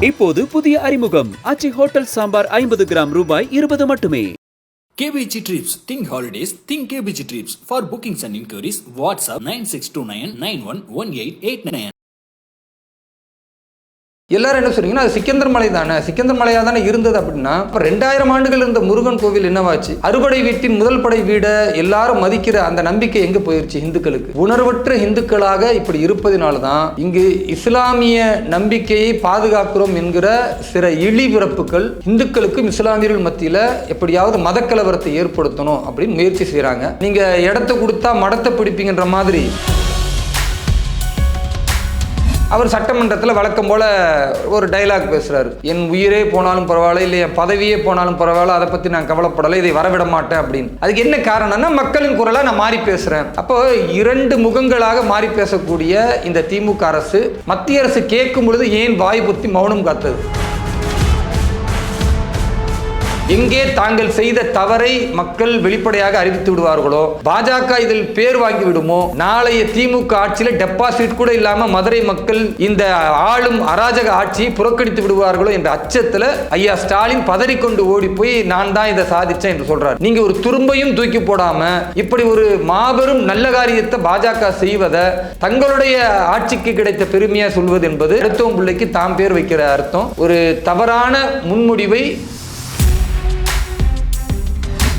இப்போது புதிய அறிமுகம் அச்சி ஹோட்டல் சாம்பார் ஐம்பது கிராம் ரூபாய் இருபது மட்டுமே KBG Trips. Think holidays. Think KBG Trips. For bookings and inquiries, WhatsApp 9629 911889. எல்லாரும் என்ன சொல்றீங்கன்னா அது சிக்கந்தர் மலை தானே. சிக்கந்தர் மலையாக தானே இருந்தது அப்படின்னா இப்போ ரெண்டாயிரம் ஆண்டுகள் இருந்த முருகன் கோவில் என்னவாச்சு? அறுபடை வீட்டின் முதல் படை வீடை எல்லாரும் மதிக்கிற அந்த நம்பிக்கை எங்கே போயிருச்சு இந்துக்களுக்கு? உணர்வற்ற இந்துக்களாக இப்படி இருப்பதனால தான் இங்கு இஸ்லாமிய நம்பிக்கையை பாதுகாக்கிறோம் என்கிற சில இழிபிறப்புகள் இந்துக்களுக்கும் இஸ்லாமியர்கள் மத்தியில் எப்படியாவது மதக்கலவரத்தை ஏற்படுத்தணும் அப்படின்னு முயற்சி செய்கிறாங்க நீங்கள் இடத்த கொடுத்தா மடத்தை பிடிப்பீங்கன்ற மாதிரி அவர் சட்டமன்றத்தில் வழக்கம் போல ஒரு டைலாக் பேசுகிறாரு என் உயிரே போனாலும் பரவாயில்ல இல்லை என் பதவியே போனாலும் பரவாயில்ல அதை பற்றி நான் கவலைப்படலை இதை வரவிட மாட்டேன் அப்படின்னு. அதுக்கு என்ன காரணம்னா மக்களின் குரலாக நான் மாறி பேசுகிறேன் அப்போ இரண்டு முகங்களாக மாறி பேசக்கூடிய இந்த திமுக அரசு மத்திய அரசு கேட்கும் பொழுது ஏன் வாய் புத்தி மௌனம் காத்தது? எங்கே தாங்கள் செய்த தவறை மக்கள் வெளிப்படையாக அறிவித்து விடுவார்களோ பாஜக இதில் பேர் வாங்கி விடுமோ? நாளைய திமுக ஆட்சியில் டெபாசிட் கூட இல்லாம மதுரை மக்கள் இந்த ஆளும் அராஜக ஆட்சியை புறக்கணித்து விடுவார்களோ என்ற அச்சத்துல ஐயா ஸ்டாலின் பதறிக்கொண்டு ஓடி போய் நான் தான் இதை சாதிச்சேன் என்று சொல்றார். நீங்க ஒரு துரும்பையும் தூக்கி போடாம இப்படி ஒரு மாபெரும் நல்ல காரியத்தை பாஜக செய்வதை தங்களுடைய ஆட்சிக்கு கிடைத்த பெருமையா சொல்வது என்பது அடுத்தவங்க பிள்ளைக்கு தாம் பேர் வைக்கிற அர்த்தம். ஒரு தவறான முன்முடிவை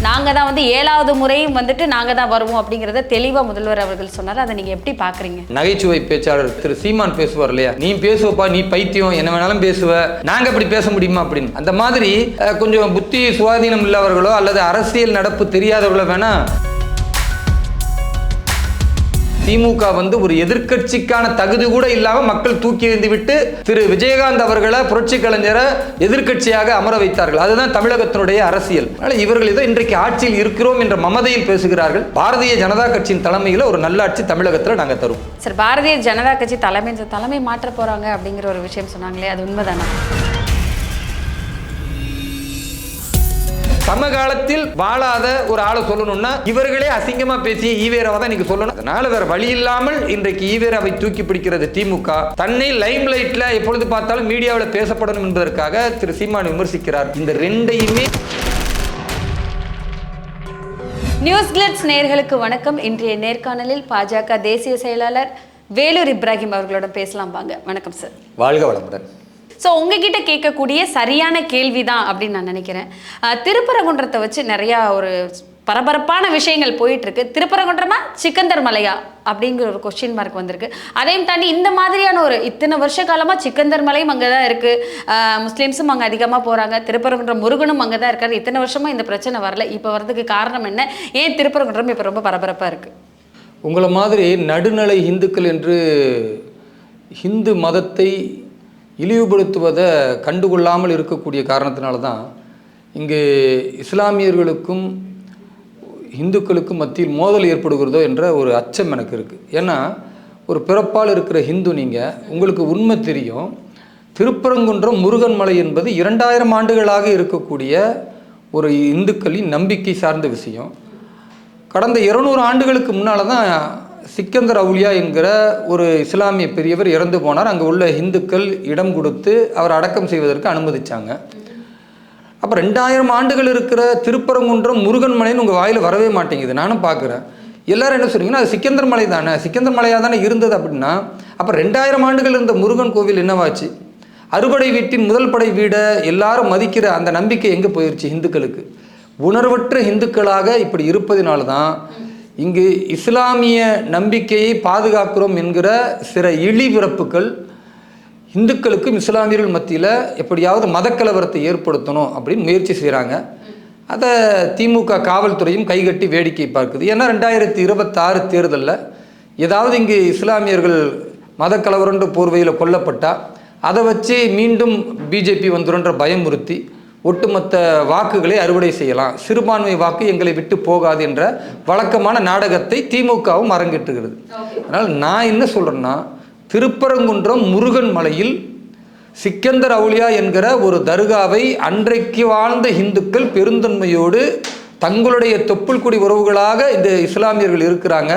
நாங்கள் தான் வந்து ஏழாவது முறையும் வந்துட்டு நாங்கள் தான் வருவோம் அப்படிங்கிறத தெளிவாக முதல்வர் அவர்கள் சொன்னார். அதை நீங்கள் எப்படி பார்க்குறீங்க நகைச்சுவை பேச்சாளர் திரு சீமான் பேசுவார் இல்லையா? நீ பேசுவப்பா நீ பைத்தியம் என்ன வேணாலும் பேசுவ. நாங்கள் இப்படி பேச முடியுமா அப்படின்னு. அந்த மாதிரி கொஞ்சம் புத்தி சுவாதீனம் இல்லாதவர்களோ அல்லது அரசியல் நடப்பு தெரியாதவர்களோ வேணால் திமுக வந்து ஒரு எதிர்க்கட்சிக்கான தகுதி கூட இல்லாமல் மக்கள் தூக்கி எறிந்து விட்டு திரு விஜயகாந்த் அவர்களை புரட்சி கலைஞரை எதிர்க்கட்சியாக அமர வைத்தார்கள். அதுதான் தமிழகத்தினுடைய அரசியல். அதனால் இவர்கள் ஏதோ இன்றைக்கு ஆட்சியில் இருக்கிறோம் என்ற மமதையில் பேசுகிறார்கள். பாரதிய ஜனதா கட்சியின் தலைமையில் ஒரு நல்லாட்சி தமிழகத்தில் நாங்கள் தருவோம் சார் பாரதிய ஜனதா கட்சி தலைமை தலைமை மாற்ற போகிறாங்க அப்படிங்கிற ஒரு விஷயம் சொன்னாங்களே அது உண்மைதானா? சமகாலத்தில் வாழாத ஒரு ஆளை சொல்லணும்னா இவர்களே அசிங்கமா பேசிய ஈவேராவை தான் நீங்க சொல்லணும். அதனால வேற வழி இல்லாமல் இன்றைக்கு ஈவேராவை தூக்கி பிடிக்கிறது திமுக. தன்னை லைம் லைட்ல எப்பொழுது பார்த்தாலும் மீடியாவில் பேசப்படணும் என்பதற்காக திரு சீமான் விமர்சிக்கிறார். இந்த ரெண்டையுமே நியூஸ் கிளிட்ஸ் நேயர்களுக்கு வணக்கம். இன்றைய நேர்காணலில் பாஜக தேசிய செயலாளர் வேலூர் இப்ராஹிம் அவர்களோட பேசலாம் வாங்க. வணக்கம் சார். வாழ்க வளமுடன். ஸோ உங்ககிட்ட கேட்கக்கூடிய சரியான கேள்வி தான் அப்படின்னு நான் நினைக்கிறேன். திருப்பரங்குன்றத்தை வச்சு நிறையா ஒரு பரபரப்பான விஷயங்கள் போயிட்டு இருக்கு திருப்பரங்குன்றமா சிக்கந்தர் மலையா அப்படிங்கிற ஒரு கொஸ்டின் மார்க் வந்திருக்கு. அதையும் தாண்டி இந்த மாதிரியான ஒரு இத்தனை வருஷ காலமா சிக்கந்தர் மலையும் அங்கே தான் இருக்கு முஸ்லீம்ஸும் அங்கே அதிகமாக போறாங்க. திருப்பரங்குன்றம் முருகனும் அங்கே தான் இருக்காரு. இத்தனை வருஷமா இந்த பிரச்சனை வரல. இப்போ வரதுக்கு காரணம் என்ன? ஏன் திருப்பரங்குன்றம் இப்போ ரொம்ப பரபரப்பாக இருக்கு? உங்களை மாதிரி நடுநிலை இந்துக்கள் என்று ஹிந்து மதத்தை இழிவுபடுத்துவதை கண்டுகொள்ளாமல் இருக்கக்கூடிய காரணத்தினால தான் இங்கு இஸ்லாமியர்களுக்கும் இந்துக்களுக்கும் மத்தியில் மோதல் ஏற்படுகிறதோ என்ற ஒரு அச்சம் எனக்கு இருக்குது ஏன்னா ஒரு பிறப்பால் இருக்கிற ஹிந்து நீங்கள் உங்களுக்கு உண்மை தெரியும். திருப்பரங்குன்றம் முருகன் மலை என்பது இரண்டாயிரம் ஆண்டுகளாக இருக்கக்கூடிய ஒரு இந்துக்களின் நம்பிக்கை சார்ந்த விஷயம். கடந்த இருநூறு ஆண்டுகளுக்கு முன்னால் தான் சிக்கந்தர் அவுலியா என்கிற ஒரு இஸ்லாமிய பெரியவர் இறந்து போனார். அங்கே உள்ள இந்துக்கள் இடம் கொடுத்து அவர் அடக்கம் செய்வதற்கு அனுமதிச்சாங்க. அப்போ ரெண்டாயிரம் ஆண்டுகள் இருக்கிற திருப்பரங்குன்றம் முருகன் மலைன்னு உங்கள் வாயில் வரவே மாட்டேங்குது. நானும் பார்க்குறேன் எல்லாரும் என்ன சொல்றீங்கன்னா அது சிக்கந்தர் மலை தானே. சிக்கந்தர் மலையாக தானே இருந்தது அப்படின்னா அப்போ ரெண்டாயிரம் ஆண்டுகள் இருந்த முருகன் கோவில் என்னவாச்சு? அறுபடை வீட்டின் முதல் படை வீடை எல்லாரும் மதிக்கிற அந்த நம்பிக்கை எங்கே போயிடுச்சு இந்துக்களுக்கு உணர்வற்ற இந்துக்களாக இப்படி இருப்பதினால தான் இங்கு இஸ்லாமிய நம்பிக்கையை பாதுகாக்கிறோம் என்கிற சில இழிபிறப்புகள் இந்துக்களுக்கும் இஸ்லாமியர்கள் மத்தியில் எப்படியாவது மதக்கலவரத்தை ஏற்படுத்தணும் அப்படின்னு முயற்சி செய்கிறாங்க அதை திமுக காவல்துறையும் கைகட்டி வேடிக்கை பார்க்குது. ஏன்னா ரெண்டாயிரத்தி இருபத்தாறு தேர்தலில் ஏதாவது இங்கு இஸ்லாமியர்கள் மதக்கலவரன்ற போர்வையில் கொல்லப்பட்டால் அதை வச்சு மீண்டும் பிஜேபி வந்துருன்ற பயமுறுத்தி ஒட்டுமொத்த வாக்குகளை அறுவடை செய்யலாம். சிறுபான்மை வாக்கு எங்களை விட்டு போகாது என்ற வழக்கமான நாடகத்தை திமுகவும் அரங்கேற்றுகிறது. அதனால் நான் என்ன சொல்கிறேன்னா திருப்பரங்குன்றம் முருகன் மலையில் சிக்கந்தர் அவுலியா என்கிற ஒரு தர்காவை அன்றைக்கு வாழ்ந்த இந்துக்கள் பெருந்தன்மையோடு தங்களுடைய தொப்புள் குடி உறவுகளாக இந்த இஸ்லாமியர்கள் இருக்கிறாங்க.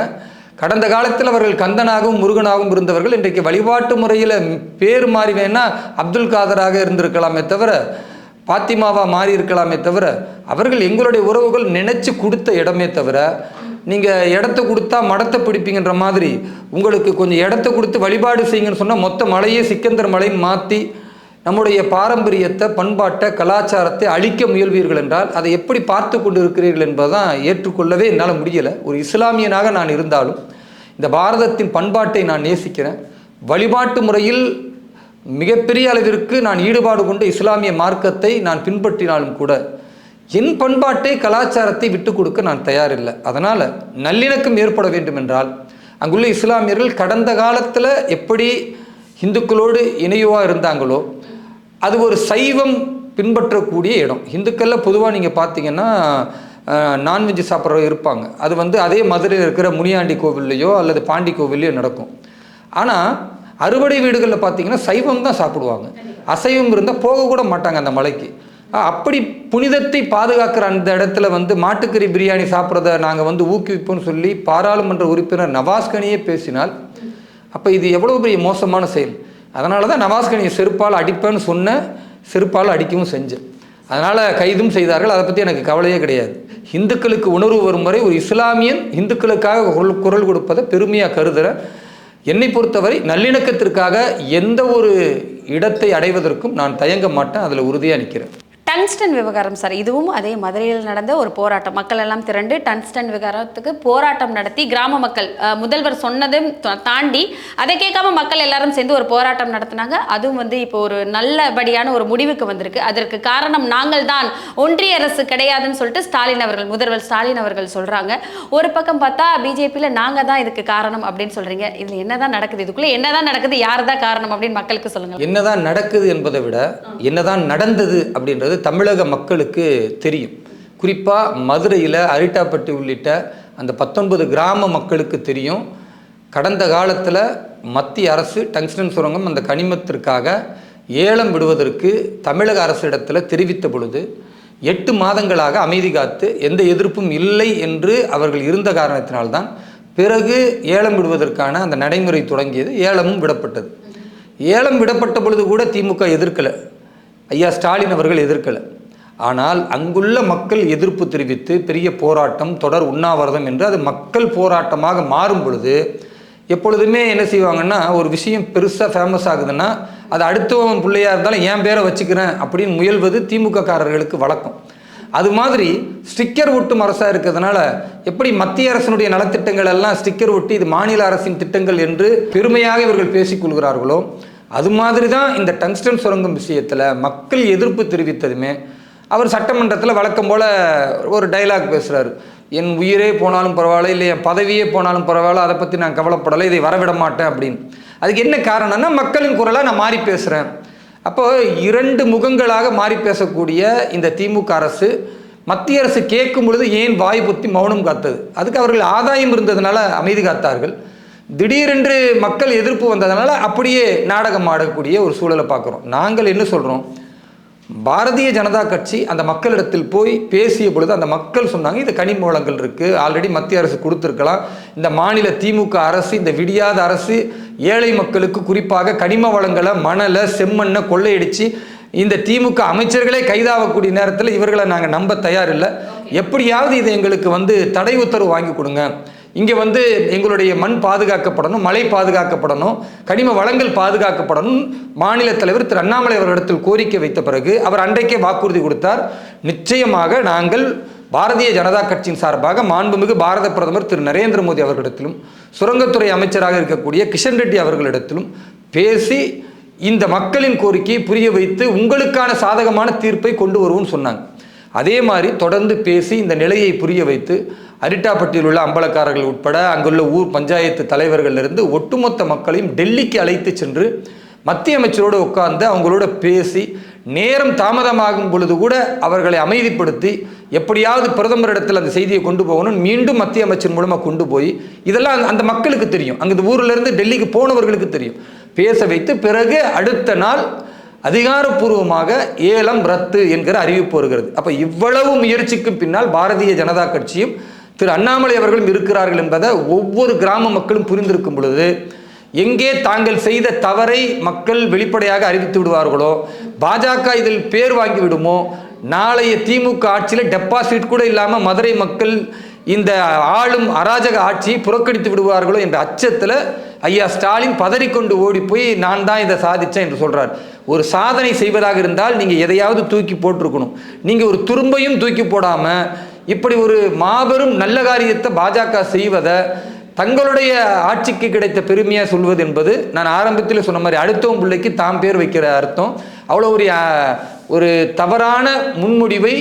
கடந்த காலத்தில் அவர்கள் கந்தனாகவும் முருகனாகவும் இருந்தவர்கள் இன்றைக்கு வழிபாட்டு முறையில் பேர் மாறி வேணா அப்துல் காதராக இருந்திருக்கலாமே தவிர பாத்திமாவாக மாறி இருக்கலாமே தவிர அவர்கள் எங்களுடைய உறவுகள் நினைச்சு கொடுத்த இடமே தவிர நீங்கள் இடத்த கொடுத்தா மடத்தை பிடிப்பீங்கன்ற மாதிரி உங்களுக்கு கொஞ்சம் இடத்த கொடுத்து வழிபாடு செய்யுங்கன்னு சொன்னால் மொத்த மலையே சிக்கந்தர் மலை மாற்றி நம்முடைய பாரம்பரியத்தை பண்பாட்டை கலாச்சாரத்தை அழிக்க முயல்வீர்கள் என்றால் அதை எப்படி பார்த்து கொண்டு இருக்கிறீர்கள் என்பதுதான் ஏற்றுக்கொள்ளவே என்னால் முடியலை. ஒரு இஸ்லாமியனாக நான் இருந்தாலும் இந்த பாரதத்தின் பண்பாட்டை நான் நேசிக்கிறேன். வழிபாட்டு முறையில் மிகப்பெரிய அளவிற்கு நான் ஈடுபாடு கொண்டு இஸ்லாமிய மார்க்கத்தை நான் பின்பற்றினாலும் கூட என் பண்பாட்டை கலாச்சாரத்தை விட்டு கொடுக்க நான் தயாரில்லை. அதனால் நல்லிணக்கம் ஏற்பட வேண்டும் என்றால் அங்குள்ள இஸ்லாமியர்கள் கடந்த காலத்தில் எப்படி இந்துக்களோடு இணையுவாக இருந்தாங்களோ அது ஒரு சைவம் பின்பற்றக்கூடிய இடம். இந்துக்களில் பொதுவாக நீங்கள் பார்த்தீங்கன்னா நான்வெஜ் சாப்பிட்றவங்க இருப்பாங்க. அது வந்து அதே மதுரையில் இருக்கிற முனியாண்டி கோவில்லையோ அல்லது பாண்டி கோவில்லையோ நடக்கும். ஆனால் அறுவடை வீடுகளில் பார்த்தீங்கன்னா சைவம் தான் சாப்பிடுவாங்க. அசைவம் இருந்தால் போக கூட மாட்டாங்க அந்த மலைக்கு. அப்படி புனிதத்தை பாதுகாக்கிற அந்த இடத்துல வந்து மாட்டுக்கறி பிரியாணி சாப்பிட்றத நாங்கள் வந்து ஊக்குவிப்போம்னு சொல்லி பாராளுமன்ற உறுப்பினர் நவாஸ்கனியே பேசினால் அப்போ இது எவ்வளோ பெரிய மோசமான செயல். அதனால தான் நவாஸ்கனியை செருப்பால் அடிப்பேன்னு சொன்ன செருப்பால் அடிக்கவும் செஞ்சேன். அதனால் கைதும் செய்தார்கள். அதை பற்றி எனக்கு கவலையே கிடையாது. இந்துக்களுக்கு உணர்வு வரும் வரை ஒரு இஸ்லாமியன் இந்துக்களுக்காக குரல் குரல் கொடுப்பதை பெருமையாக கருதுகிறேன் என்னை பொறுத்தவரை நல்லிணக்கத்திற்காக எந்த ஒரு இடத்தை அடைவதற்கும் நான் தயங்க மாட்டேன் அதில் உறுதியாக நிற்கிறேன் டங்ஸ்டன் விவகாரம் சார் இதுவும் அதே மதுரையில் நடந்த ஒரு போராட்டம். மக்கள் எல்லாம் திரண்டு டங்ஸ்டன் விவகாரத்துக்கு போராட்டம் நடத்தி கிராம மக்கள் முதல்வர் சொன்னதும் தாண்டி அதை கேட்காம மக்கள் எல்லாரும் சேர்ந்து ஒரு போராட்டம் நடத்தினாங்க. அதுவும் வந்து இப்போ ஒரு நல்லபடியான ஒரு முடிவுக்கு வந்திருக்கு. அதற்கு காரணம் நாங்கள் தான். ஒன்றிய அரசு கிடையாதுன்னு சொல்லிட்டு ஸ்டாலின் அவர்கள் முதல்வர் ஸ்டாலின் அவர்கள் சொல்றாங்க. ஒரு பக்கம் பார்த்தா பிஜேபியில் நாங்கள் தான் இதுக்கு காரணம் அப்படின்னு சொல்றீங்க. இதில் என்னதான் நடக்குது? இதுக்குள்ள என்னதான் நடக்குது? யார் தான் காரணம் அப்படின்னு மக்களுக்கு சொல்லுங்க. என்னதான் நடக்குது என்பதை விட என்னதான் நடந்தது அப்படின்றது தமிழக மக்களுக்கு தெரியும். குறிப்பாக மதுரையில் அரிட்டாப்பட்டி உள்ளிட்ட அந்த பத்தொன்பது கிராம மக்களுக்கு தெரியும். கடந்த காலத்தில் மத்திய அரசு டங்ஸ்டன் சுரங்கம் அந்த கனிமத்திற்காக ஏலம் விடுவதற்கு தமிழக அரசிடத்தில் தெரிவித்த பொழுது எட்டு மாதங்களாக அமைதி காத்து எந்த எதிர்ப்பும் இல்லை என்று அவர்கள் இருந்த காரணத்தினால்தான் பிறகு ஏலம் விடுவதற்கான அந்த நடைமுறை தொடங்கியது. ஏலமும் விடப்பட்டது. ஏலம் விடப்பட்ட பொழுது கூட திமுக எதிர்க்கலை. ஐயா ஸ்டாலின் அவர்கள் எதிர்க்கலை. ஆனால் அங்குள்ள மக்கள் எதிர்ப்பு தெரிவித்து பெரிய போராட்டம் தொடர் உண்ணாவிரதம் என்று அது மக்கள் போராட்டமாக மாறும் பொழுது எப்பொழுதுமே என்ன செய்வாங்கன்னா ஒரு விஷயம் பெருசாக ஃபேமஸ் ஆகுதுன்னா அது அடுத்தவன் பிள்ளையாக இருந்தாலும் என் பேரை வச்சுக்கிறேன் அப்படின்னு முயல்வது திமுக காரர்களுக்கு வழக்கம். அது மாதிரி ஸ்டிக்கர் ஒட்டும் அரசாக இருக்கிறதுனால எப்படி மத்திய அரசினுடைய நலத்திட்டங்கள் எல்லாம் ஸ்டிக்கர் ஒட்டி இது மாநில அரசின் திட்டங்கள் என்று பெருமையாக இவர்கள் பேசிக்கொள்கிறார்களோ அது மாதிரி தான் இந்த டங்ஸ்டன் சுரங்கம் விஷயத்தில் மக்கள் எதிர்ப்பு தெரிவித்ததுமே அவர் சட்டமன்றத்தில் வழக்கம் போல் ஒரு டைலாக் பேசுகிறார் என் உயிரே போனாலும் பரவாயில்ல இல்லை என் பதவியே போனாலும் பரவாயில்ல அதை பற்றி நான் கவலைப்படலை இதை வரவிட மாட்டேன் அப்படின்னு. அதுக்கு என்ன காரணம்னா மக்களின் குரலாக நான் மாறி பேசுகிறேன் அப்போ இரண்டு முகங்களாக மாறி பேசக்கூடிய இந்த திமுக அரசு மத்திய அரசு கேட்கும் பொழுது ஏன் வாய் பொத்தி மௌனம் காத்தது? அதுக்கு அவர்கள் ஆதாயம் இருந்ததுனால அமைதி காத்தார்கள். திடீரென்று மக்கள் எதிர்ப்பு வந்ததுனால அப்படியே நாடகம் ஆடக்கூடிய ஒரு சூழலை பார்க்குறோம். நாங்கள் என்ன சொல்கிறோம் பாரதிய ஜனதா கட்சி அந்த மக்களிடத்தில் போய் பேசிய பொழுது அந்த மக்கள் சொன்னாங்க இது கனிம வளங்கள் இருக்குது ஆல்ரெடி மத்திய அரசு கொடுத்துருக்கலாம். இந்த மாநில திமுக அரசு இந்த விடியாத அரசு ஏழை மக்களுக்கு குறிப்பாக கனிம வளங்களை மணலை செம்மண்ணை கொள்ளையடிச்சு இந்த திமுக அமைச்சர்களே கைதாகக்கூடிய நேரத்தில் இவர்களை நாங்கள் நம்ப தயாரில்லை. எப்படியாவது இது எங்களுக்கு வந்து தடை உத்தரவு வாங்கி கொடுங்க. இங்கே வந்து எங்களுடைய மண் பாதுகாக்கப்படணும் மழை பாதுகாக்கப்படணும் கனிம வளங்கள் பாதுகாக்கப்படணும். மாநில தலைவர் திரு அண்ணாமலை அவர்களிடத்தில் கோரிக்கை வைத்த பிறகு அவர் அன்றைக்கே வாக்குறுதி கொடுத்தார். நிச்சயமாக நாங்கள் பாரதிய ஜனதா கட்சியின் சார்பாக மாண்புமிகு பாரத பிரதமர் திரு நரேந்திர மோடி அவர்களிடத்திலும் சுரங்கத்துறை அமைச்சராக இருக்கக்கூடிய கிஷன் ரெட்டி அவர்களிடத்திலும் பேசி இந்த மக்களின் கோரிக்கையை புரிய வைத்து உங்களுக்கான சாதகமான தீர்ப்பை கொண்டு வருவோம்னு சொன்னாங்க. அதே மாதிரி தொடர்ந்து பேசி இந்த நிலையை புரிய வைத்து அரிட்டாப்பட்டியில் உள்ள அம்பலக்காரர்கள் உட்பட அங்குள்ள ஊர் பஞ்சாயத்து தலைவர்களிலிருந்து ஒட்டுமொத்த மக்களையும் டெல்லிக்கு அழைத்து சென்று மத்திய அமைச்சரோடு உட்கார்ந்து அவங்களோட பேசி நேரம் தாமதமாகும் பொழுது கூட அவர்களை அமைதிப்படுத்தி எப்படியாவது பிரதமரிடத்தில் அந்த செய்தியை கொண்டு போகணும் மீண்டும் மத்திய அமைச்சர் மூலமாக கொண்டு போய் இதெல்லாம் அந்த- அந்த மக்களுக்கு தெரியும். அங்கே இந்த ஊரில் இருந்து டெல்லிக்கு போனவர்களுக்கு தெரியும். பேச வைத்து பிறகு அடுத்த நாள் அதிகாரப்பூர்வமாக ஏலம் ரத்து என்கிற அறிவிப்பு வருகிறது. அப்போ இவ்வளவு முயற்சிக்கு பின்னால் பாரதிய ஜனதா கட்சியும் திரு அண்ணாமலை அவர்களும் இருக்கிறார்கள் என்பதை ஒவ்வொரு கிராம மக்களும் புரிந்திருக்கும் பொழுது எங்கே தாங்கள் செய்த தவறை மக்கள் வெளிப்படையாக அறிவித்து விடுவார்களோ பாஜக இதில் பேர் வாங்கி விடுமோ நாளைய திமுக ஆட்சியில் டெபாசிட் கூட இல்லாமல் மதுரை மக்கள் இந்த ஆளும் அராஜக ஆட்சியை புறக்கணித்து விடுவார்களோ என்ற அச்சத்தில் ஐயா ஸ்டாலின் பதறிக்கொண்டு ஓடி போய் நான் தான் இதை சாதித்தேன் என்று சொல்கிறார் ஒரு சாதனை செய்வதாக இருந்தால் நீங்கள் எதையாவது தூக்கி போட்டிருக்கணும். நீங்கள் ஒரு துரும்பையும் தூக்கி போடாமல் இப்படி ஒரு மாபெரும் நல்ல காரியத்தை பாஜக செய்வதை தங்களுடைய ஆட்சிக்கு கிடைத்த பெருமையாக சொல்வது என்பது நான் ஆரம்பத்தில் சொன்ன மாதிரி அடுத்தவன் பிள்ளைக்கு தாம் பேர் வைக்கிற அர்த்தம். அவ்வளோ ஒரு ஒரு தவறான முன்முடிவை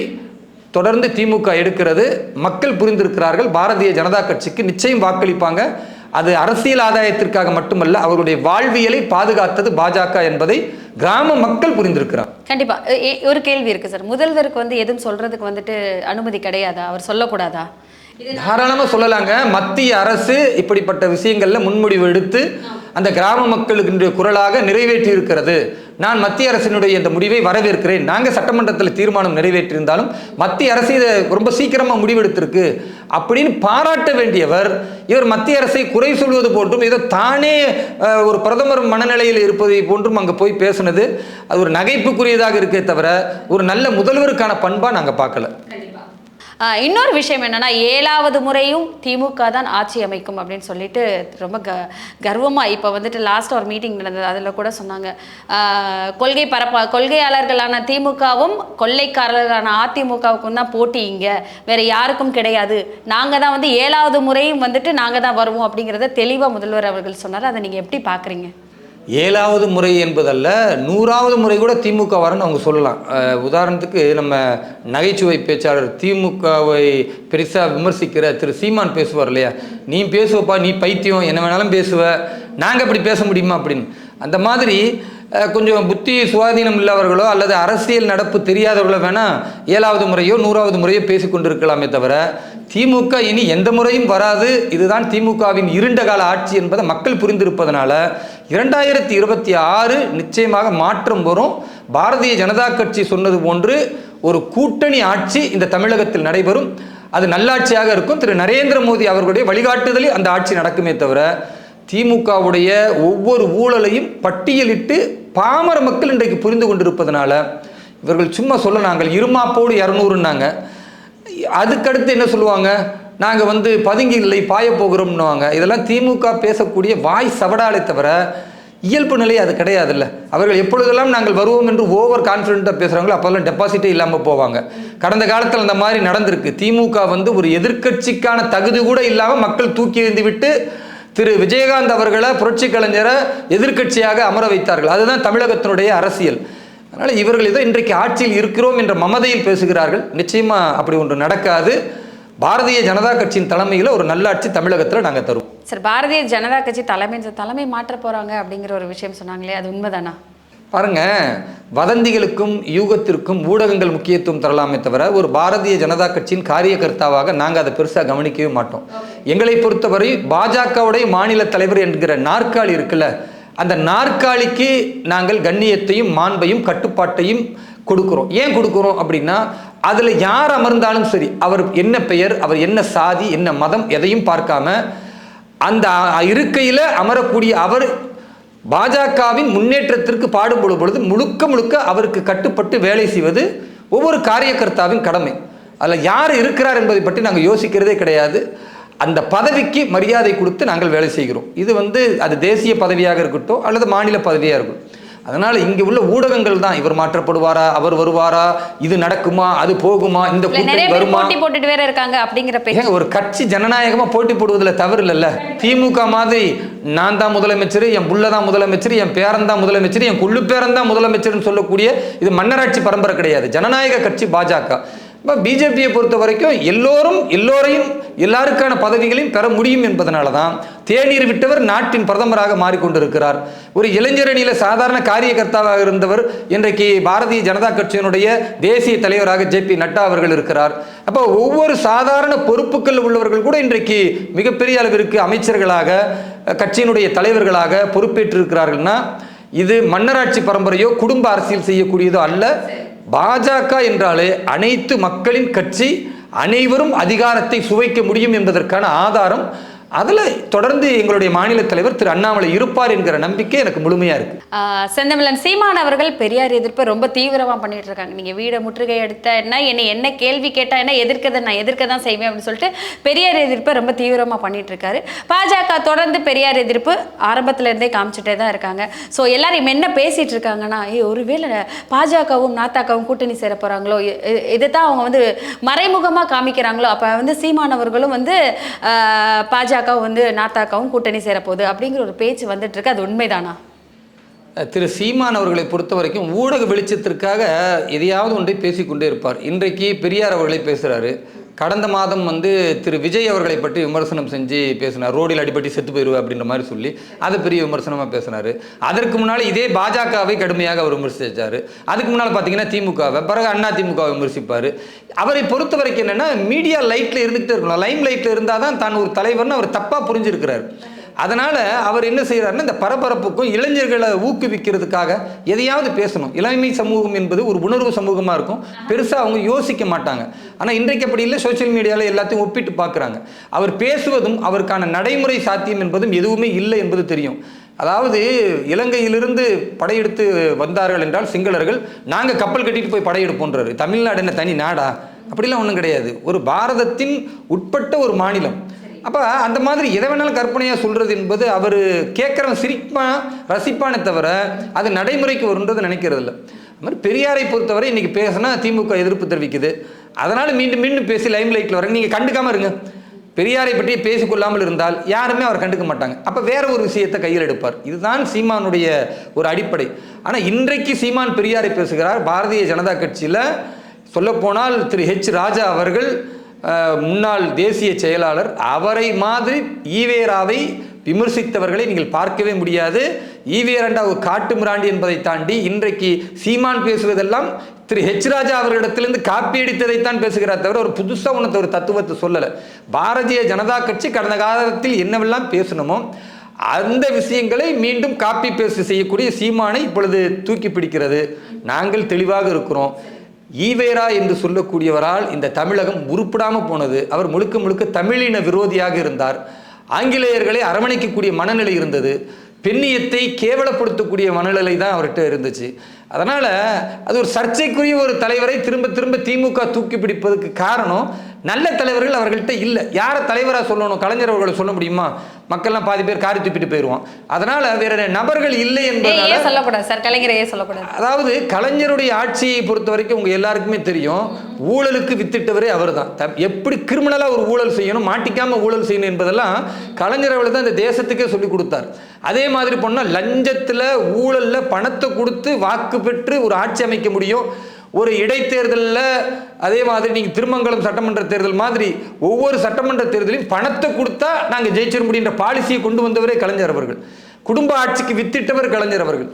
தொடர்ந்து திமுக எடுக்கிறது. மக்கள் புரிந்திருக்கிறார்கள். பாரதிய ஜனதா கட்சிக்கு நிச்சயம் வாக்களிப்பாங்க. அது அரசியல் ஆதாயத்திற்காக மட்டுமல்ல அவருடைய வாழ்வியலை பாதுகாத்தது பாஜக என்பதை கிராம மக்கள் புரிந்திருக்கிறார். கண்டிப்பா. ஒரு கேள்வி இருக்கு சார். முதல்வருக்கு வந்து எதுவும் சொல்றதுக்கு வந்துட்டு அனுமதி கிடையாதா? அவர் சொல்லக்கூடாதா? தாராளமாக சொல்லலாங்க. மத்திய அரசு இப்படிப்பட்ட விஷயங்களில் முன்முடிவு எடுத்து அந்த கிராம மக்களுக்கு குரலாக நிறைவேற்றி இருக்கிறது நான் மத்திய அரசினுடைய இந்த முடிவை வரவேற்கிறேன். நாங்கள் சட்டமன்றத்தில் தீர்மானம் நிறைவேற்றியிருந்தாலும் மத்திய அரசு இதை ரொம்ப சீக்கிரமாக முடிவெடுத்திருக்கு. அப்படின்னு பாராட்ட வேண்டியவர் இவர் மத்திய அரசை குறை சொல்வது போன்றும் இதை தானே ஒரு பிரதமர் மனநிலையில் இருப்பதை போன்றும் அங்கே போய் பேசுனது. அது ஒரு நகைப்புக்குரியதாக இருக்கே தவிர ஒரு நல்ல முதல்வருக்கான பண்பாக நாங்கள் பார்க்கல. இன்னொரு விஷயம் என்னன்னா ஏழாவது முறையும் திமுக தான் ஆட்சி அமைக்கும் அப்படின்னு சொல்லிட்டு ரொம்ப க கர்வமாக இப்போ வந்துட்டு லாஸ்ட் ஒரு மீட்டிங் நடந்தது. அதில் கூட சொன்னாங்க. கொள்கை பரப்ப கொள்கையாளர்களான திமுகவும் கொள்ளைக்காரர்களான அதிமுகவுக்கும் தான் போட்டி இங்கே. வேற யாருக்கும் கிடையாது. நாங்கள் தான் வந்து ஏழாவது முறையும் வந்துட்டு நாங்கள் தான் வருவோம் அப்படிங்கிறத தெளிவாக முதல்வர் அவர்கள் சொன்னார். அதை நீங்கள் எப்படி பார்க்குறீங்க ஏழாவது முறை என்பதல்ல நூறாவது முறை கூட திமுக வரன்னு அவங்க சொல்லலாம். உதாரணத்துக்கு நம்ம நகைச்சுவை பேச்சாளர் திமுகவை பெருசாக விமர்சிக்கிற திரு சீமான் பேசுவார் இல்லையா? நீ பேசுவப்பா நீ பைத்தியம் என்ன வேணாலும் பேசுவ. நாங்கள் இப்படி பேச முடியுமா அப்படின்னு. அந்த மாதிரி கொஞ்சம் புத்தி சுவாதீனம் இல்லாதவர்களோ அல்லது அரசியல் நடப்பு தெரியாதவர்களோ வேணால் ஏழாவது முறையோ நூறாவது முறையோ பேசிக்கொண்டிருக்கலாமே தவிர திமுக இனி எந்த முறையும் வராது. இதுதான் திமுகவின் இருண்ட கால ஆட்சி என்பதை மக்கள் புரிந்திருப்பதனால இரண்டாயிரத்தி இருபத்தி ஆறு நிச்சயமாக மாற்றம் வரும். பாரதிய ஜனதா கட்சி சொன்னது போன்று ஒரு கூட்டணி ஆட்சி இந்த தமிழகத்தில் நடைபெறும். அது நல்லாட்சியாக இருக்கும். திரு நரேந்திர மோடி அவர்களுடைய வழிகாட்டுதலில் அந்த ஆட்சி நடக்குமே தவிர திமுகவுடைய ஒவ்வொரு ஊழலையும் பட்டியலிட்டு பாமர மக்கள் இன்றைக்கு புரிந்து கொண்டிருப்பதனால இவர்கள் சும்மா சொல்ல நாங்கள் இருமாப்போடு இரநூறுன்னாங்க. அதுக்கடுத்து என்ன சொல்லுவாங்க? நாங்கள் வந்து பதுங்கி இல்லை பாய போகிறோம்னுவாங்க. இதெல்லாம் திமுக பேசக்கூடிய வாய் சவடாலே தவிர இயல்பு நிலை அது கிடையாதுல்ல. அவர்கள் எப்பொழுதெல்லாம் நாங்கள் வருவோம் என்று ஓவர் கான்ஃபிடென்ட்டாக பேசுகிறாங்களோ அப்போல்லாம் டெபாசிட்டே இல்லாமல் போவாங்க. கடந்த காலத்தில் அந்த மாதிரி நடந்திருக்கு. திமுக வந்து ஒரு எதிர்க்கட்சிக்கான தகுதி கூட இல்லாமல் மக்கள் தூக்கி எறிந்து விட்டு திரு விஜயகாந்த் அவர்களை புரட்சி கலைஞரை எதிர்க்கட்சியாக அமர வைத்தார்கள். அதுதான் தமிழகத்தினுடைய அரசியல். அதனால் இவர்கள் ஏதோ இன்றைக்கு ஆட்சியில் இருக்கிறோம் என்ற மமதையில் பேசுகிறார்கள். நிச்சயமா அப்படி ஒன்று நடக்காது. பாரதிய ஜனதா கட்சியின் தலைமையில் ஒரு நல்லாட்சி தமிழகத்தில் நாங்கள் தருவோம். சார் பாரதிய ஜனதா கட்சி தலைமை தலைமை மாற்ற போகிறாங்க அப்படிங்கிற ஒரு விஷயம் சொன்னாங்களே அது உண்மைதானா? பாருங்க வதந்திகளுக்கும் யூகத்திற்கும் ஊடகங்கள் முக்கியத்துவம் தரலாமே தவிர ஒரு பாரதிய ஜனதா கட்சியின் காரியகர்த்தாவாக நாங்கள் அதை பெருசாக கவனிக்கவே மாட்டோம். எங்களை பொறுத்தவரை பாஜகவுடைய மாநில தலைவர் என்கிற நாற்காலி இருக்குல்ல அந்த நாற்காலிக்கு நாங்கள் கண்ணியத்தையும் மாண்பையும் கட்டுப்பாட்டையும் கொடுக்குறோம். ஏன் கொடுக்குறோம் அப்படின்னா அதில் யார் அமர்ந்தாலும் சரி அவர் என்ன பெயர் அவர் என்ன சாதி என்ன மதம் எதையும் பார்க்காம அந்த இருக்கையில் அமரக்கூடிய அவர் பாஜகவின் முன்னேற்றத்திற்கு பாடுபடும் பொழுது முழுக்க முழுக்க அவருக்கு கட்டுப்பட்டு வேலை செய்வது ஒவ்வொரு காரியகர்த்தாவின் கடமை. அதில் யார் இருக்கிறார் என்பதை பற்றி நாங்கள் யோசிக்கிறதே கிடையாது. அந்த பதவிக்கு மரியாதை கொடுத்து நாங்கள் வேலை செய்கிறோம். இது வந்து அது தேசிய பதவியாக இருக்கட்டும் அல்லது மாநில பதவியாக இருக்கட்டும். அதனால் இங்கே உள்ள ஊடகங்கள் தான் இவர் மாற்றப்படுவாரா அவர் வருவாரா இது நடக்குமா அது போகுமா இந்த கூட்டணி பேர் வருமா? போட்டி போட்டுட்டு வேற இருக்காங்க அப்படிங்கிற ஏங்க ஒரு கட்சி ஜனநாயகமா போட்டி போடுவதில் தவறு இல்லைல்ல? திமுக மாதிரி நான் தான் முதலமைச்சர் என் புள்ள தான் முதலமைச்சர் என் பேரன் தான் முதலமைச்சர் என் கொள்ளு பேரன் தான் முதலமைச்சர்னு சொல்லக்கூடிய இது மன்னராட்சி பரம்பரை கிடையாது. ஜனநாயக கட்சி பாஜக. இப்போ பிஜேபியை பொறுத்த வரைக்கும் எல்லோரும் எல்லோரையும் எல்லாருக்கான பதவிகளையும் பெற முடியும் என்பதனால தான் தேநீர் விட்டவர் நாட்டின் பிரதமராக மாறிக்கொண்டிருக்கிறார். ஒரு இளைஞரணியில் சாதாரண காரியகர்த்தாவாக இருந்தவர் இன்றைக்கு பாரதிய ஜனதா கட்சியினுடைய தேசிய தலைவராக ஜே பி நட்டா அவர்கள் இருக்கிறார். அப்போ ஒவ்வொரு சாதாரண பொறுப்புகள் உள்ளவர்கள் கூட இன்றைக்கு மிகப்பெரிய அளவிற்கு அமைச்சர்களாக கட்சியினுடைய தலைவர்களாக பொறுப்பேற்றிருக்கிறார்கள்னா இது மன்னராட்சி பரம்பரையோ குடும்ப அரசியல் செய்யக்கூடியதோ அல்ல. பாஜக என்றாலே அனைத்து மக்களின் கட்சி அனைவரும் அதிகாரத்தை சுவைக்க முடியும் என்பதற்கான ஆதாரம் அதில் தொடர்ந்து எங்களுடைய மாநில தலைவர் திரு அண்ணாமலை இருப்பார் என்கிற நம்பிக்கை எனக்கு முழுமையாக இருக்குது செந்தமிழன் சீமான் அவர்கள் பெரியார் எதிர்ப்பை ரொம்ப தீவிரமாக பண்ணிட்டு இருக்காங்க. நீங்கள் வீடை முற்றுகை எடுத்த என்ன என்னை என்ன கேள்வி கேட்டால் என்ன எதிர்க்கதை நான் எதிர்க்க தான் செய்வேன் அப்படின்னு சொல்லிட்டு பெரியார் எதிர்ப்பை ரொம்ப தீவிரமாக பண்ணிட்டு இருக்காரு. பாஜக தொடர்ந்து பெரியார் எதிர்ப்பு ஆரம்பத்தில் இருந்தே காமிச்சிட்டே தான் இருக்காங்க. ஸோ எல்லாரும் என்ன பேசிட்டு இருக்காங்கன்னா ஏ ஒருவேளை பாஜகவும் நாத்தாக்காவும் கூட்டணி சேர போகிறாங்களோ இதை தான் அவங்க வந்து மறைமுகமாக காமிக்கிறாங்களோ? அப்போ வந்து சீமானவர்களும் வந்து பாஜக பாஜகவும் வந்து நாத்தாக்காவும் கூட்டணி சேரப்போகுது அப்படிங்கிற ஒரு பேச்சு வந்துட்டு இருக்கு அது உண்மைதானா? திரு சீமான் அவர்களை பொறுத்த வரைக்கும் ஊடக வெளிச்சத்திற்காக எதையாவது ஒன்றை பேசிக்கொண்டே இருப்பார். இன்றைக்கு பெரியார் அவர்களை பேசுகிறாரு கடந்த மாதம் வந்து திரு விஜய் அவர்களை பற்றி விமர்சனம் செஞ்சு பேசினார். ரோடில் அடிபட்டு செத்து போயிடுவேன் அப்படின்ற மாதிரி சொல்லி அதை பெரிய விமர்சனமாக பேசினார். அதற்கு முன்னால் இதே பாஜகவை கடுமையாக அவர் விமர்சிச்சார். அதுக்கு முன்னால் பார்த்தீங்கன்னா திமுகவை பிறகு அண்ணா திமுகவை விமர்சிப்பார். அவரை பொறுத்த வரைக்கும் என்னென்னா மீடியா லைட்டில் இருந்துகிட்டே இருக்கணும். லைம் லைட்டில் இருந்தால் தான் தான் ஒரு தலைவர்னு அவர் தப்பாக புரிஞ்சிருக்கிறார். அதனால் அவர் என்ன செய்கிறாருன்னா இந்த பரபரப்புக்கும் இளைஞர்களை ஊக்குவிக்கிறதுக்காக எதையாவது பேசணும். இளமை சமூகம் என்பது ஒரு உணர்வு சமூகமாக இருக்கும். பெருசாக அவங்க யோசிக்க மாட்டாங்க. ஆனால் இன்றைக்கு அப்படி இல்லை. சோஷியல் மீடியாவில் எல்லாத்தையும் ஒப்பிட்டு பார்க்குறாங்க. அவர் பேசுவதும் அவருக்கான நடைமுறை சாத்தியம் என்பதும் எதுவுமே இல்லை என்பது தெரியும். அதாவது இலங்கையிலிருந்து படையெடுத்து வந்தார்கள் என்றால் சிங்களர்கள் நாங்கள் கப்பல் கட்டிட்டு போய் படையெடுப்போன்றாரு தமிழ்நாடு என்ன தனி நாடா? அப்படிலாம் ஒன்றும் கிடையாது. ஒரு பாரதத்தின் உட்பட்ட ஒரு மாநிலம். அப்போ அந்த மாதிரி எதை வேணாலும் கற்பனையாக சொல்கிறது என்பது அவர் கேட்குறவன் சிரிப்பான் ரசிப்பானே தவிர அது நடைமுறைக்கு வருன்றது நினைக்கிறது இல்லை. அது மாதிரி பெரியாரை பொறுத்தவரை இன்றைக்கி பேசினா திமுக எதிர்ப்பு தெரிவிக்குது. அதனால் மீண்டும் மீண்டும் பேசி லைம் லைட்டில் வர நீங்கள் கண்டுக்காமல் இருங்க. பெரியாரை பற்றி பேசிக்கொள்ளாமல் இருந்தால் யாருமே அவர் கண்டுக்க மாட்டாங்க. அப்போ வேற ஒரு விஷயத்தை கையில் எடுப்பார். இதுதான் சீமானுடைய ஒரு அடிப்படை. ஆனால் இன்றைக்கு சீமான் பெரியாரை பேசுகிறார். பாரதிய ஜனதா கட்சியில் சொல்லப்போனால் திரு ஹெச் ராஜா அவர்கள் முன்னாள் தேசிய செயலாளர் அவரை மாதிரி ஈவேராவை விமர்சித்தவர்களை நீங்கள் பார்க்கவே முடியாது. ஈவேரண்டா ஒரு காட்டு மிராண்டி என்பதை தாண்டி இன்றைக்கு சீமான் பேசுவதெல்லாம் திரு ஹெச் ராஜா அவர்களிடத்திலிருந்து காப்பி அடித்ததைத்தான் பேசுகிறார் தவிர ஒரு புதுசாக ஒன்று ஒரு தத்துவத்தை சொல்லலை. பாரதிய ஜனதா கட்சி கடந்த காலத்தில் என்னவெல்லாம் பேசணுமோ அந்த விஷயங்களை மீண்டும் காப்பி பேஸ்ட் செய்யக்கூடிய சீமானை இப்பொழுது தூக்கி பிடிக்கிறது. நாங்கள் தெளிவாக இருக்கிறோம். ஈவேரா என்று சொல்லக்கூடியவரால் இந்த தமிழகம் உருப்படாமல் போனது. அவர் முழுக்க முழுக்க தமிழின விரோதியாக இருந்தார். ஆங்கிலேயர்களை அரவணைக்கக்கூடிய மனநிலை இருந்தது. பெண்ணியத்தை கேவலப்படுத்தக்கூடிய மனநிலை தான் அவர்கிட்ட இருந்துச்சு. அதனால் அது ஒரு சர்ச்சைக்குரிய ஒரு தலைவரை திரும்ப திரும்ப திமுக தூக்கி பிடிப்பதுக்கு காரணம் நல்ல தலைவர்கள் அவர்கள்ட்ட இல்லை. யாரை தலைவராக சொல்லணும்? கலைஞர் அவர்களை சொல்ல முடியுமா? மக்கள்லாம் பாதி பேர் காரி துப்பிட்டு போயிடுவோம் அதனால் வேற நபர்கள் இல்லை ஏன் சொல்லக்கூடாது சார் கலைஞரை ஏன் சொல்லக்கூடாது? அதாவது கலைஞருடைய ஆட்சியை பொறுத்த வரைக்கும் உங்க எல்லாருக்குமே தெரியும். ஊழலுக்கு வித்திட்டவரே அவர் தான் எப்படி கிரிமினலா ஒரு ஊழல் செய்யணும் மாட்டிக்காம ஊழல் செய்யணும் என்பதெல்லாம் கலைஞர் அவர்கள் தான் இந்த தேசத்துக்கே சொல்லி கொடுத்தார். அதே மாதிரி போனா லஞ்சத்துல ஊழல்ல பணத்தை கொடுத்து வாக்கு பெற்று ஒரு ஆட்சி அமைக்க முடியும்? ஒரு இடைத்தேர்தலில் அதே மாதிரி நீங்கள் திருமங்கலம் சட்டமன்ற தேர்தல் மாதிரி ஒவ்வொரு சட்டமன்ற தேர்தலையும் பணத்தை கொடுத்தா நாங்கள் ஜெயிச்சிட முடியுன்ற பாலிசியை கொண்டு வந்தவரே கலைஞர் அவர்கள். குடும்ப ஆட்சிக்கு வித்திட்டவர் கலைஞர் அவர்கள்.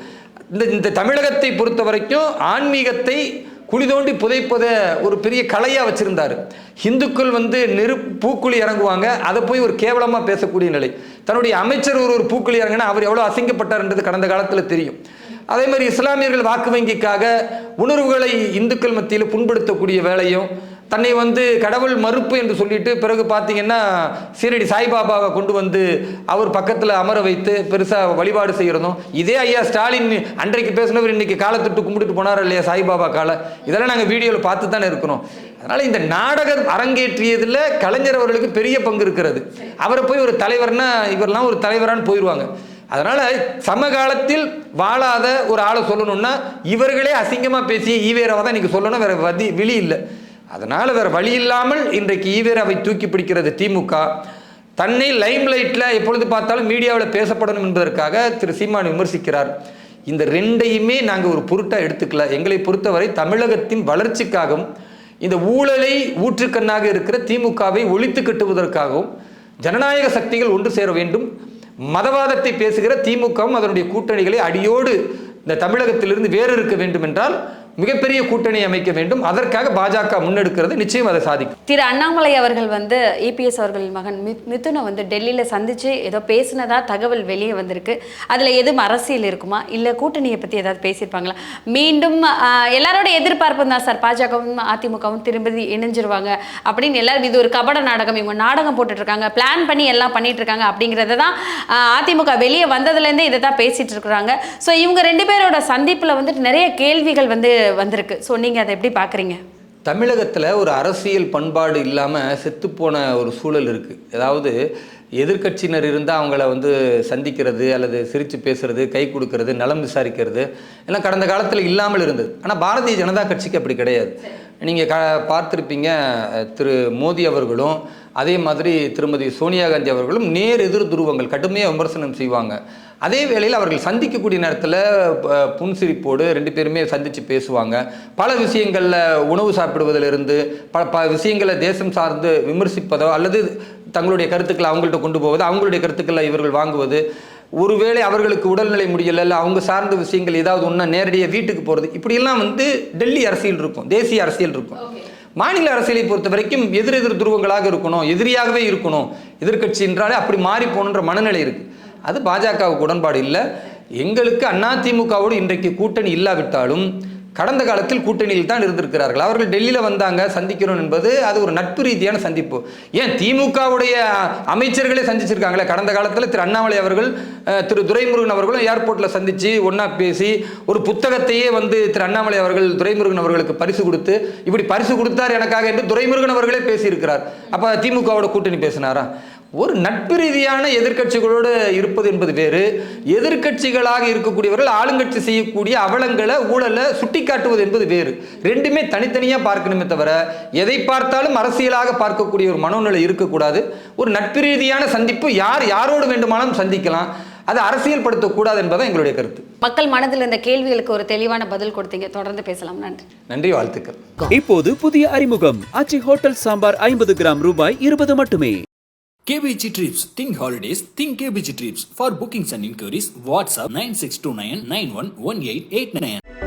இந்த இந்த தமிழகத்தை பொறுத்த வரைக்கும் ஆன்மீகத்தை குழி தோண்டி புதைப்பத ஒரு பெரிய கலையாக வச்சுருந்தார். இந்துக்கள் வந்து நெரு பூக்குழி இறங்குவாங்க. அதை போய் ஒரு கேவலமாக பேசக்கூடிய நிலை. தன்னுடைய அமைச்சர் ஒரு ஒரு பூக்குழி இறங்கினா அவர் எவ்வளோ அசிங்கப்பட்டார்ன்றது கடந்த காலத்தில் தெரியும். அதே மாதிரி இஸ்லாமியர்கள் வாக்கு வங்கிக்காக உணர்வுகளை இந்துக்கள் மத்தியில் புண்படுத்தக்கூடிய வேலையும் தன்னை வந்து கடவுள் மறுப்பு என்று சொல்லிட்டு பிறகு பார்த்தீங்கன்னா சீரடி சாய்பாபாவை கொண்டு வந்து அவர் பக்கத்தில் அமர வைத்து பெருசாக வழிபாடு செய்கிறதும் இதே ஐயா ஸ்டாலின் அன்றைக்கு பேசினவர் இன்னைக்கு காலத்துட்டு கும்பிட்டுட்டு போனார் இல்லையா சாய்பாபா காலை? இதெல்லாம் நாங்கள் வீடியோவில் பார்த்து தானே இருக்கிறோம். அதனால் இந்த நாடகம் அரங்கேற்றியதில் கலைஞர் அவர்களுக்கு பெரிய பங்கு இருக்கிறது. அவரை போய் ஒரு தலைவர்னா இவரெல்லாம் ஒரு தலைவரான்னு போயிடுவாங்க அதனால் சமகாலத்தில் வாழாத ஒரு ஆளை சொல்லணும்னா இவர்களே அசிங்கமாக பேசி ஈவேராவை தான் இன்றைக்கி சொல்லணும். வேறு வதி விழி இல்லை. அதனால் வேறு வழி இல்லாமல் இன்றைக்கு ஈவேராவை தூக்கி பிடிக்கிறது திமுக. தன்னை லைம் லைட்டில் எப்பொழுது பார்த்தாலும் மீடியாவில் பேசப்படணும் என்பதற்காக திரு சீமான் விமர்சிக்கிறார். இந்த ரெண்டையுமே நாங்கள் ஒரு பொருட்டாக எடுத்துக்கல. எங்களை பொறுத்தவரை தமிழகத்தின் வளர்ச்சிக்காகவும் இந்த ஊழலை ஊற்றுக்கண்ணாக இருக்கிற திமுகவை ஒழித்து கட்டுவதற்காகவும் ஜனநாயக சக்திகள் ஒன்று சேர வேண்டும். மதவாதத்தை பேசுகிற திமுகவும் அதனுடைய கூட்டணிகளை அடியோடு இந்த தமிழகத்திலிருந்து வேறு இருக்க வேண்டும் என்றால் மிகப்பெரிய கூட்டணி அமைக்க வேண்டும். அதற்காக பாஜக முன்னெடுக்கிறது. நிச்சயம் அதை சாதிக்கும். திரு அண்ணாமலை அவர்கள் வந்து இபிஎஸ் அவர்கள் மகன் மித் மிதுனை வந்து டெல்லியில் சந்திச்சு ஏதோ பேசினதா தகவல் வெளியே வந்திருக்கு. அதில் எதுவும் அரசியல் இருக்குமா? இல்லை கூட்டணியை பற்றி ஏதாவது பேசியிருப்பாங்களா? மீண்டும் எல்லாரோட எதிர்பார்ப்பு தான் சார். பாஜகவும் அதிமுகவும் திரும்பி இணைஞ்சிருவாங்க. அப்படின்னு எல்லாரும் இது ஒரு கபட நாடகம். இவங்க நாடகம் போட்டுட்டு இருக்காங்க பிளான் பண்ணி எல்லாம் பண்ணிட்டு இருக்காங்க அப்படிங்கிறத தான் அதிமுக வெளியே வந்ததுலேருந்தே இதை தான் பேசிட்டு இருக்கிறாங்க ஸோ இவங்க ரெண்டு பேரோட சந்திப்பில் வந்துட்டு நிறைய கேள்விகள் வந்து வந்திருக்கு. ஸோ நீங்கள் அதை எப்படி பார்க்குறீங்க? தமிழகத்தில் ஒரு அரசியல் பண்பாடு இல்லாமல் செத்துப்போன ஒரு சூழல் இருக்குது அதாவது எதிர்க்கட்சியினர் இருந்தால் அவங்கள வந்து சந்திக்கிறது அல்லது சிரித்து பேசுறது கை கொடுக்கறது நலம் விசாரிக்கிறது எல்லாம் கடந்த காலத்தில் இல்லாமல் இருந்தது. ஆனால் பாரதிய ஜனதா கட்சிக்கு அப்படி கிடையாது. நீங்கள் க பார்த்துருப்பீங்க திரு மோடி அவர்களும் அதே மாதிரி திருமதி சோனியா காந்தி அவர்களும் நேர் எதிர் துருவங்கள் கடுமையாக விமர்சனம் செய்வாங்க. அதே வேளையில் அவர்கள் சந்திக்கக்கூடிய நேரத்தில் புன்சிரிப்போடு ரெண்டு பேருமே சந்தித்து பேசுவாங்க. பல விஷயங்களில் உணவு சாப்பிடுவதிலிருந்து பல பல விஷயங்களை தேசம் சார்ந்து விமர்சிப்பதோ அல்லது தங்களுடைய கருத்துக்களை அவங்கள்ட்ட கொண்டு போவது அவங்களுடைய கருத்துக்களை இவர்கள் வாங்குவது. ஒருவேளை அவர்களுக்கு உடல்நிலை முடியல இல்லை அவங்க சார்ந்த விஷயங்கள் ஏதாவது ஒன்றா நேரடியாக வீட்டுக்கு போகிறது இப்படியெல்லாம் வந்து டெல்லி அரசியல் இருக்கும் தேசிய அரசியல் இருக்கும். மாநில அரசியலை பொறுத்த வரைக்கும் எதிர் எதிர் துருவங்களாக இருக்கணும் எதிரியாகவே இருக்கணும். எதிர்க்கட்சி என்றாலே அப்படி மாறி போகணுன்ற மனநிலை இருக்கு. அது பாஜகவுக்கு உடன்பாடு இல்லை. எங்களுக்கு அதிமுகவோடு இன்றைக்கு கூட்டணி இல்லாவிட்டாலும் கடந்த காலத்தில் கூட்டணியில் தான் இருந்திருக்கிறார்கள். அவர்கள் டெல்லியில் வந்தாங்க சந்திக்கிறோம் என்பது அது ஒரு நட்பு ரீதியான சந்திப்பு. ஏன் திமுகவுடைய அமைச்சர்களே சந்திச்சிருக்காங்களே? கடந்த காலத்தில் திரு அண்ணாமலை அவர்கள் திரு துரைமுருகன் அவர்களும் ஏர்போர்ட்டில் சந்திச்சு ஒன்றா பேசி ஒரு புத்தகத்தையே வந்து திரு அண்ணாமலை அவர்கள் துரைமுருகன் அவர்களுக்கு பரிசு கொடுத்து இப்படி பரிசு கொடுத்தார் எனக்காக என்று துரைமுருகன் அவர்களே பேசியிருக்கிறார். அப்போ திமுகவோட கூட்டணி பேசினாரா? ஒரு நட்பு ரீதியான எதிர்க்கட்சிகளோடு இருப்பது என்பது வேறு. எதிர்க்கட்சிகளாக இருக்கக்கூடியவர்கள் ஆளுங்கட்சி செய்யக்கூடிய அவலங்களை ஊழலை சுட்டிக்காட்டுவது என்பது வேறு. ரெண்டுமே தனித்தனியாக பார்க்கணுமே தவிர எதை பார்த்தாலும் அரசியலாக பார்க்கக்கூடிய ஒரு மனோநிலை இருக்கக்கூடாது. ஒரு நட்பு ரீதியான சந்திப்பு யார் யாரோடு வேண்டுமானாலும் சந்திக்கலாம். அதை அரசியல் படுத்தக்கூடாது என்பதுதான் எங்களுடைய கருத்து. மக்கள் மனதில் இந்த கேள்விகளுக்கு ஒரு தெளிவான பதில் கொடுத்தீங்க. தொடர்ந்து பேசலாம். நன்றி. நன்றி வாழ்த்துக்கள். இப்போது புதிய அறிமுகம். ஆச்சி ஹோட்டல் சாம்பார் ஐம்பது கிராம் ரூபாய் இருபது மட்டுமே. KBG Trips, Think Holidays, Think KBG Trips. For bookings and inquiries, WhatsApp 9629 911889.